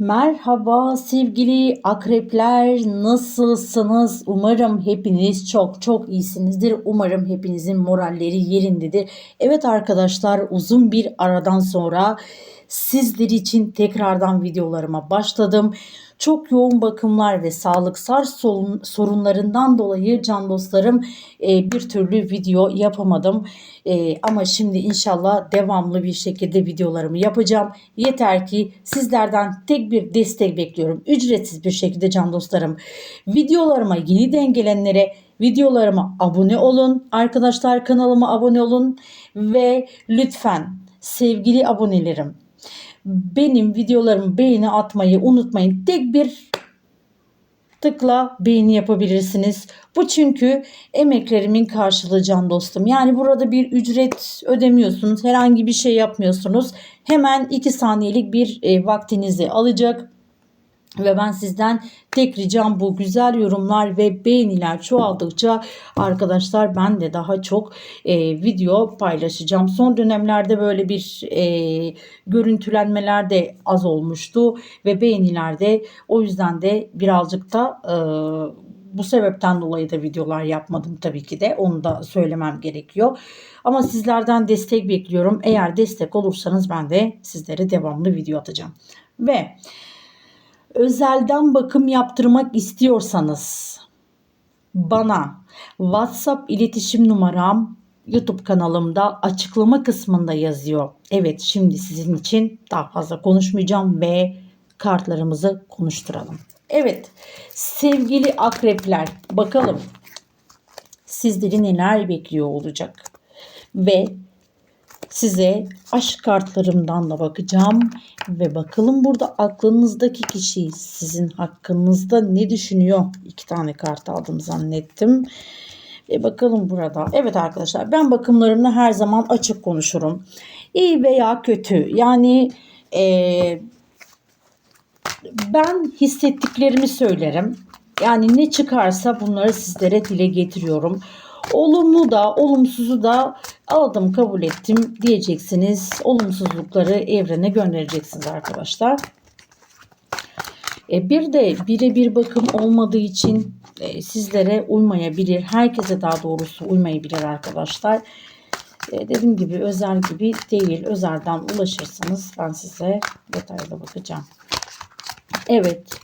Merhaba sevgili akrepler nasılsınız? Umarım hepiniz çok çok iyisinizdir. Umarım hepinizin moralleri yerindedir. Evet arkadaşlar uzun bir aradan sonra sizler için tekrardan videolarıma başladım. Çok yoğun bakımlar ve sağlıksal sorun- sorunlarından dolayı can dostlarım e, bir türlü video yapamadım. E, ama şimdi inşallah devamlı bir şekilde videolarımı yapacağım. Yeter ki sizlerden tek bir destek bekliyorum. Ücretsiz bir şekilde can dostlarım. Videolarıma yeni gelenlere videolarıma abone olun. Arkadaşlar kanalıma abone olun ve lütfen sevgili abonelerim benim videolarımı beğeni atmayı unutmayın. Tek bir tıkla beğeni yapabilirsiniz. Bu çünkü emeklerimin karşılığı can dostum. Yani burada bir ücret ödemiyorsunuz. Herhangi bir şey yapmıyorsunuz. Hemen 2 saniyelik bir e, vaktinizi alacak. Ve ben sizden tek ricam bu güzel yorumlar ve beğeniler çoğaldıkça arkadaşlar ben de daha çok e, video paylaşacağım. Son dönemlerde böyle bir e, görüntülenmeler de az olmuştu ve beğeniler de o yüzden de birazcık da e, bu sebepten dolayı da videolar yapmadım tabii ki de onu da söylemem gerekiyor. Ama sizlerden destek bekliyorum. Eğer destek olursanız ben de sizlere devamlı video atacağım. Ve özelden bakım yaptırmak istiyorsanız bana WhatsApp iletişim numaram YouTube kanalımda açıklama kısmında yazıyor. Evet şimdi sizin için daha fazla konuşmayacağım ve kartlarımızı konuşturalım. Evet sevgili akrepler bakalım sizleri neler bekliyor olacak. Ve size aşk kartlarımdan da bakacağım ve bakalım burada aklınızdaki kişi sizin hakkınızda ne düşünüyor? İki tane kart aldım zannettim. Ve bakalım burada. Evet arkadaşlar ben bakımlarımla her zaman açık konuşurum. İyi veya kötü. Yani eee ben hissettiklerimi söylerim. Yani ne çıkarsa bunları sizlere dile getiriyorum. Olumlu da olumsuzu da aldım kabul ettim diyeceksiniz. Olumsuzlukları evrene göndereceksiniz arkadaşlar. E, bir de birebir bakım olmadığı için e, sizlere uymayabilir. Herkese daha doğrusu uymayabilir arkadaşlar. E, dediğim gibi özel gibi değil. Özelden ulaşırsanız ben size detaylı bakacağım. Evet.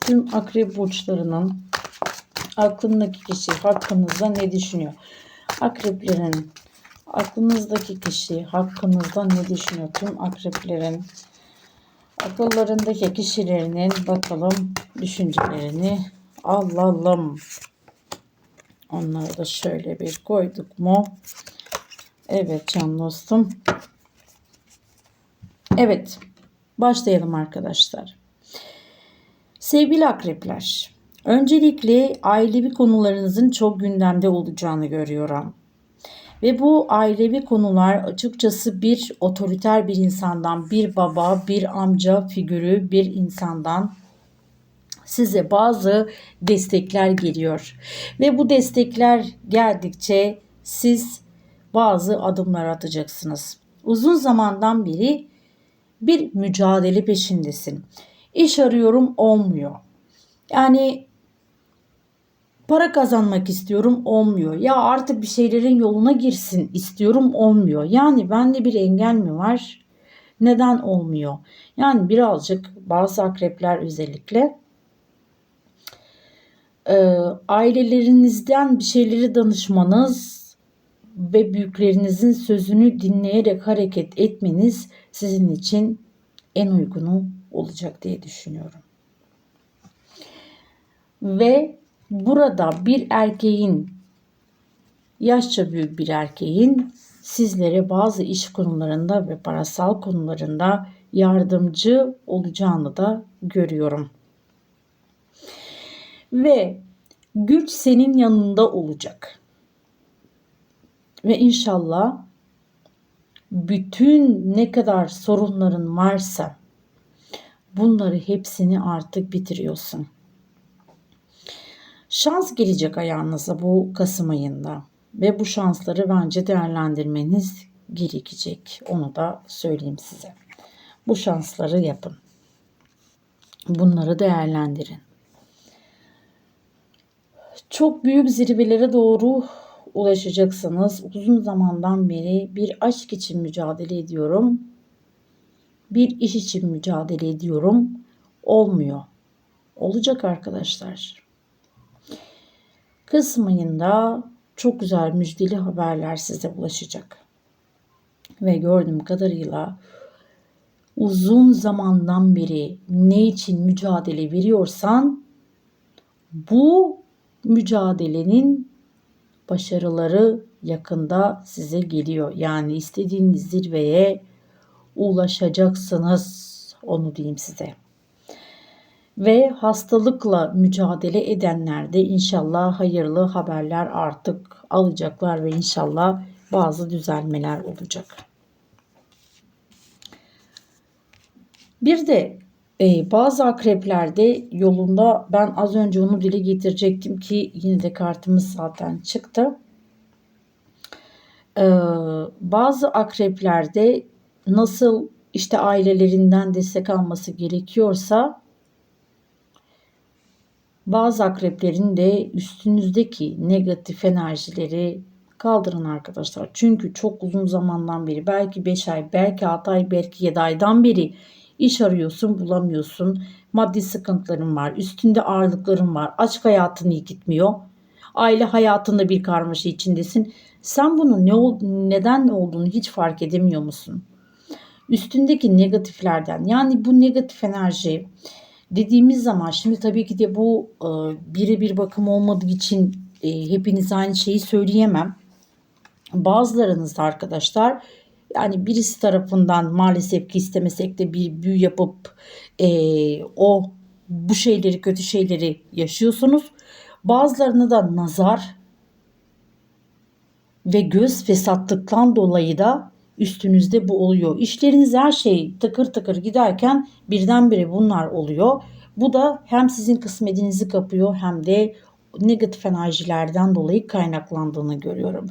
Tüm akrep burçlarının aklındaki kişi hakkınızda ne düşünüyor? Akreplerin aklınızdaki kişi hakkınızda ne düşünüyor? Tüm akreplerin akıllarındaki kişilerinin bakalım düşüncelerini alalım. Onları da şöyle bir koyduk mu? Evet can dostum. Evet. Başlayalım arkadaşlar. Sevgili akrepler. Öncelikle ailevi konularınızın çok gündemde olacağını görüyorum. Ve bu ailevi konular açıkçası bir otoriter bir insandan, bir baba, bir amca figürü bir insandan size bazı destekler geliyor. Ve bu destekler geldikçe siz bazı adımlar atacaksınız. Uzun zamandan beri bir mücadele peşindesin. İş arıyorum olmuyor. Yani para kazanmak istiyorum olmuyor. Ya artık bir şeylerin yoluna girsin istiyorum olmuyor. Yani bende bir engel mi var? Neden olmuyor? Yani birazcık bazı akrepler özellikle e, ailelerinizden bir şeyleri danışmanız ve büyüklerinizin sözünü dinleyerek hareket etmeniz sizin için en uygunu olacak diye düşünüyorum. Ve burada bir erkeğin yaşça büyük bir erkeğin sizlere bazı iş konularında ve parasal konularında yardımcı olacağını da görüyorum. Ve güç senin yanında olacak. Ve inşallah bütün ne kadar sorunların varsa bunları hepsini artık bitiriyorsun. Şans gelecek ayağınıza bu Kasım ayında ve bu şansları bence değerlendirmeniz gerekecek. Onu da söyleyeyim size. Bu şansları yapın. Bunları değerlendirin. Çok büyük zirvelere doğru ulaşacaksınız. Uzun zamandan beri bir aşk için mücadele ediyorum. Bir iş için mücadele ediyorum. Olmuyor. Olacak arkadaşlar. Kasım ayında çok güzel müjdeli haberler size ulaşacak. Ve gördüğüm kadarıyla uzun zamandan beri ne için mücadele veriyorsan bu mücadelenin başarıları yakında size geliyor. Yani istediğiniz zirveye ulaşacaksınız. Onu diyeyim size. Ve hastalıkla mücadele edenler de inşallah hayırlı haberler artık alacaklar ve inşallah bazı düzelmeler olacak. Bir de e, bazı akreplerde yolunda ben az önce onu dile getirecektim ki yine de kartımız zaten çıktı. Ee, bazı akreplerde nasıl işte ailelerinden destek alması gerekiyorsa bazı akreplerin de üstünüzdeki negatif enerjileri kaldırın arkadaşlar. Çünkü çok uzun zamandan beri belki 5 ay, belki 6 ay, belki 7 aydan beri iş arıyorsun bulamıyorsun. Maddi sıkıntıların var. Üstünde ağırlıkların var. Aşk hayatın iyi gitmiyor. Aile hayatında bir karmaşa içindesin. Sen bunun ne ol, neden ne olduğunu hiç fark edemiyor musun? Üstündeki negatiflerden yani bu negatif enerji dediğimiz zaman şimdi tabii ki de bu e, birebir bakım olmadığı için e, hepiniz aynı şeyi söyleyemem. Bazılarınız da arkadaşlar yani birisi tarafından maalesef ki istemesek de bir büyü yapıp e, o bu şeyleri kötü şeyleri yaşıyorsunuz. Bazılarını da nazar ve göz fesatlıktan dolayı da üstünüzde bu oluyor. İşleriniz her şey tıkır tıkır giderken birdenbire bunlar oluyor. Bu da hem sizin kısmetinizi kapıyor hem de negatif enerjilerden dolayı kaynaklandığını görüyorum.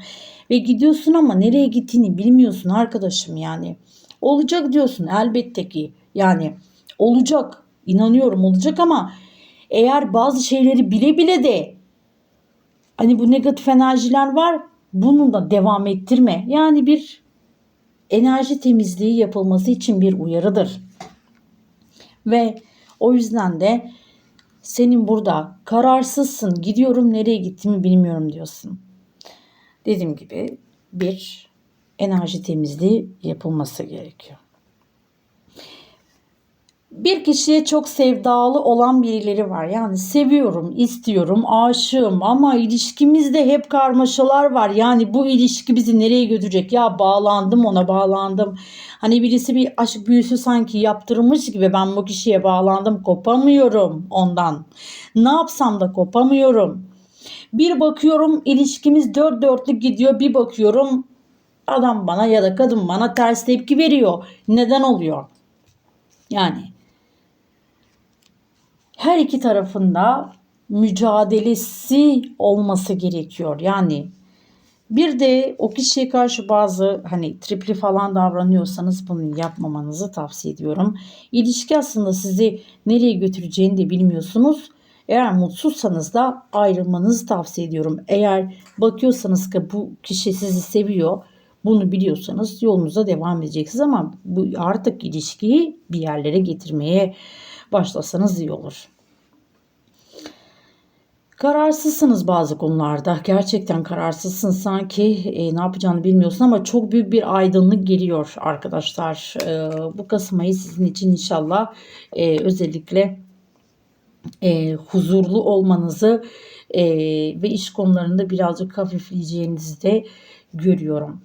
Ve gidiyorsun ama nereye gittiğini bilmiyorsun arkadaşım yani. Olacak diyorsun elbette ki. Yani olacak. inanıyorum olacak ama eğer bazı şeyleri bile bile de hani bu negatif enerjiler var bunu da devam ettirme. Yani bir enerji temizliği yapılması için bir uyarıdır. Ve o yüzden de senin burada kararsızsın, gidiyorum nereye gittiğimi bilmiyorum diyorsun. Dediğim gibi bir enerji temizliği yapılması gerekiyor. Bir kişiye çok sevdalı olan birileri var. Yani seviyorum, istiyorum, aşığım ama ilişkimizde hep karmaşalar var. Yani bu ilişki bizi nereye götürecek? Ya bağlandım ona bağlandım. Hani birisi bir aşk büyüsü sanki yaptırmış gibi ben bu kişiye bağlandım kopamıyorum ondan. Ne yapsam da kopamıyorum. Bir bakıyorum ilişkimiz dört dörtlük gidiyor. Bir bakıyorum adam bana ya da kadın bana ters tepki veriyor. Neden oluyor? Yani her iki tarafında mücadelesi olması gerekiyor. Yani bir de o kişiye karşı bazı hani tripli falan davranıyorsanız bunu yapmamanızı tavsiye ediyorum. İlişki aslında sizi nereye götüreceğini de bilmiyorsunuz. Eğer mutsuzsanız da ayrılmanızı tavsiye ediyorum. Eğer bakıyorsanız ki bu kişi sizi seviyor, bunu biliyorsanız yolunuza devam edeceksiniz ama bu artık ilişkiyi bir yerlere getirmeye başlasanız iyi olur. Kararsızsınız bazı konularda. Gerçekten kararsızsın sanki e, ne yapacağını bilmiyorsun ama çok büyük bir aydınlık geliyor arkadaşlar. E, bu Kasım ayı sizin için inşallah e, özellikle e, huzurlu olmanızı e, ve iş konularında birazcık hafifleyeceğinizi de görüyorum.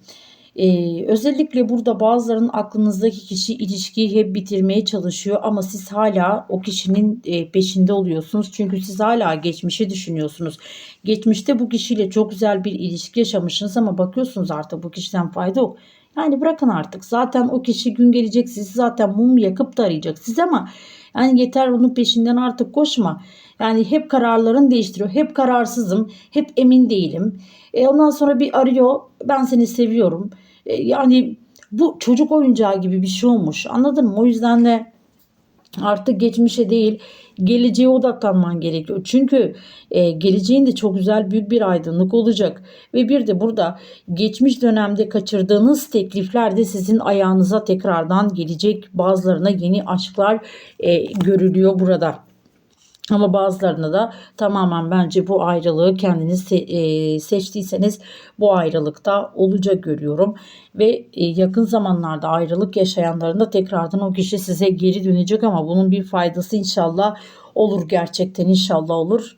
Ee, özellikle burada bazılarının aklınızdaki kişi ilişkiyi hep bitirmeye çalışıyor ama siz hala o kişinin e, peşinde oluyorsunuz. Çünkü siz hala geçmişi düşünüyorsunuz. Geçmişte bu kişiyle çok güzel bir ilişki yaşamışsınız ama bakıyorsunuz artık bu kişiden fayda yok. Yani bırakın artık. Zaten o kişi gün gelecek sizi zaten mum yakıp da arayacak siz ama yani yeter onun peşinden artık koşma. Yani hep kararlarını değiştiriyor. Hep kararsızım. Hep emin değilim. E ondan sonra bir arıyor. Ben seni seviyorum. e, yani bu çocuk oyuncağı gibi bir şey olmuş. Anladın mı? O yüzden de artık geçmişe değil geleceğe odaklanman gerekiyor. Çünkü e, geleceğinde çok güzel büyük bir aydınlık olacak. Ve bir de burada geçmiş dönemde kaçırdığınız teklifler de sizin ayağınıza tekrardan gelecek. Bazılarına yeni aşklar e, görülüyor burada. Ama bazılarına da tamamen bence bu ayrılığı kendiniz e, seçtiyseniz bu ayrılıkta olacak görüyorum. Ve e, yakın zamanlarda ayrılık yaşayanların da tekrardan o kişi size geri dönecek ama bunun bir faydası inşallah olur gerçekten inşallah olur.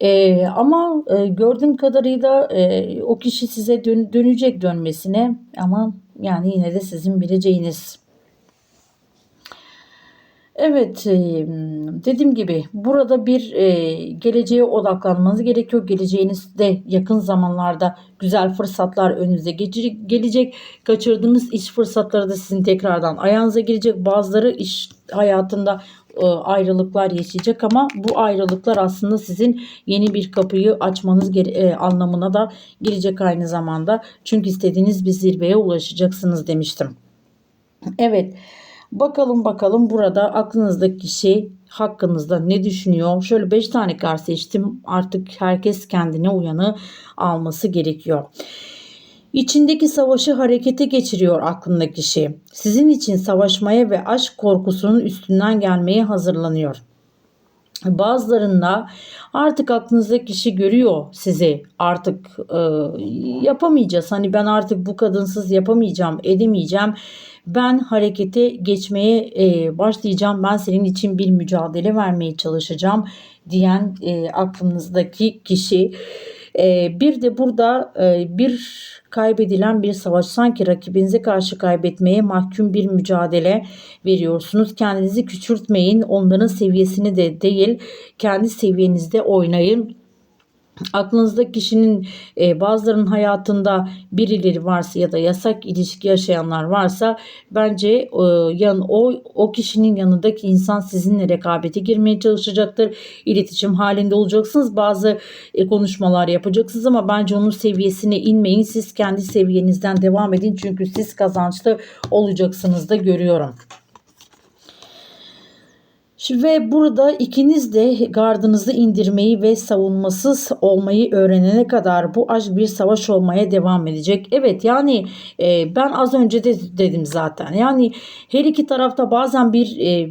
E, ama e, gördüğüm kadarıyla e, o kişi size dön- dönecek dönmesine ama yani yine de sizin bileceğiniz. Evet, e, dediğim gibi burada bir e, geleceğe odaklanmanız gerekiyor. Geleceğinizde yakın zamanlarda güzel fırsatlar önünüze gelecek. Kaçırdığınız iş fırsatları da sizin tekrardan ayağınıza gelecek. Bazıları iş hayatında e, ayrılıklar yaşayacak ama bu ayrılıklar aslında sizin yeni bir kapıyı açmanız e, anlamına da gelecek aynı zamanda. Çünkü istediğiniz bir zirveye ulaşacaksınız demiştim. Evet. Bakalım bakalım burada aklınızdaki kişi hakkınızda ne düşünüyor? Şöyle 5 tane kart seçtim. Artık herkes kendine uyanı alması gerekiyor. İçindeki savaşı harekete geçiriyor aklındaki kişi. Sizin için savaşmaya ve aşk korkusunun üstünden gelmeye hazırlanıyor. Bazılarında artık aklınızdaki kişi görüyor sizi. Artık e, yapamayacağız. Hani ben artık bu kadınsız yapamayacağım edemeyeceğim. Ben harekete geçmeye e, başlayacağım. Ben senin için bir mücadele vermeye çalışacağım diyen e, aklınızdaki kişi e, bir de burada e, bir kaybedilen bir savaş sanki rakibinize karşı kaybetmeye mahkum bir mücadele veriyorsunuz. Kendinizi küçültmeyin. Onların seviyesini de değil kendi seviyenizde oynayın. Aklınızda kişinin e, bazılarının hayatında birileri varsa ya da yasak ilişki yaşayanlar varsa bence e, yan o o kişinin yanındaki insan sizinle rekabete girmeye çalışacaktır. İletişim halinde olacaksınız. Bazı e, konuşmalar yapacaksınız ama bence onun seviyesine inmeyin. Siz kendi seviyenizden devam edin. Çünkü siz kazançlı olacaksınız da görüyorum. Ve burada ikiniz de gardınızı indirmeyi ve savunmasız olmayı öğrenene kadar bu aşk bir savaş olmaya devam edecek. Evet yani e, ben az önce de dedim zaten. Yani her iki tarafta bazen bir e,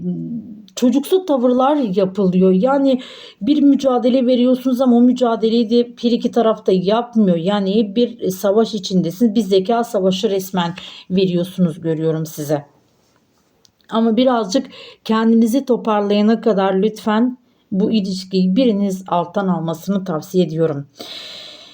çocuksu tavırlar yapılıyor. Yani bir mücadele veriyorsunuz ama o mücadeleyi de bir iki tarafta yapmıyor. Yani bir savaş içindesiniz. Bir zeka savaşı resmen veriyorsunuz görüyorum size. Ama birazcık kendinizi toparlayana kadar lütfen bu ilişkiyi biriniz alttan almasını tavsiye ediyorum.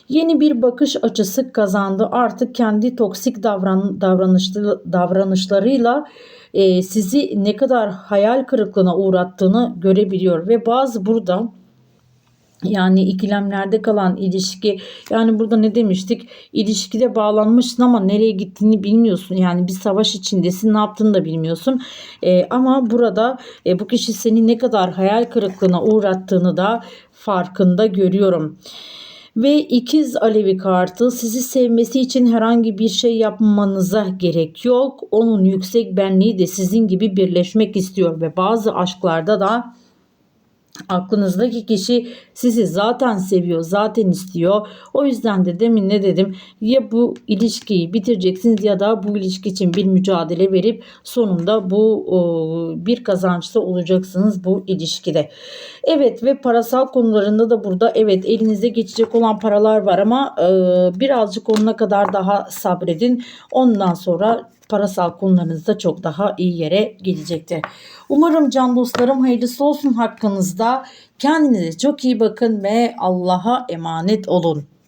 Yeni bir bakış açısı kazandı. Artık kendi toksik davran, davranışlı, davranışlarıyla e, sizi ne kadar hayal kırıklığına uğrattığını görebiliyor ve bazı burada yani ikilemlerde kalan ilişki yani burada ne demiştik ilişkide bağlanmışsın ama nereye gittiğini bilmiyorsun yani bir savaş içindesin ne yaptığını da bilmiyorsun Ee, ama burada e, bu kişi seni ne kadar hayal kırıklığına uğrattığını da farkında görüyorum. Ve ikiz alevi kartı sizi sevmesi için herhangi bir şey yapmanıza gerek yok. Onun yüksek benliği de sizin gibi birleşmek istiyor ve bazı aşklarda da Aklınızdaki kişi sizi zaten seviyor, zaten istiyor. O yüzden de demin ne dedim? Ya bu ilişkiyi bitireceksiniz ya da bu ilişki için bir mücadele verip sonunda bu bir kazançta olacaksınız bu ilişkide. Evet ve parasal konularında da burada evet elinize geçecek olan paralar var ama birazcık onuna kadar daha sabredin. Ondan sonra parasal konularınızda çok daha iyi yere gelecektir. Umarım can dostlarım hayırlısı olsun hakkınızda. Kendinize çok iyi bakın ve Allah'a emanet olun.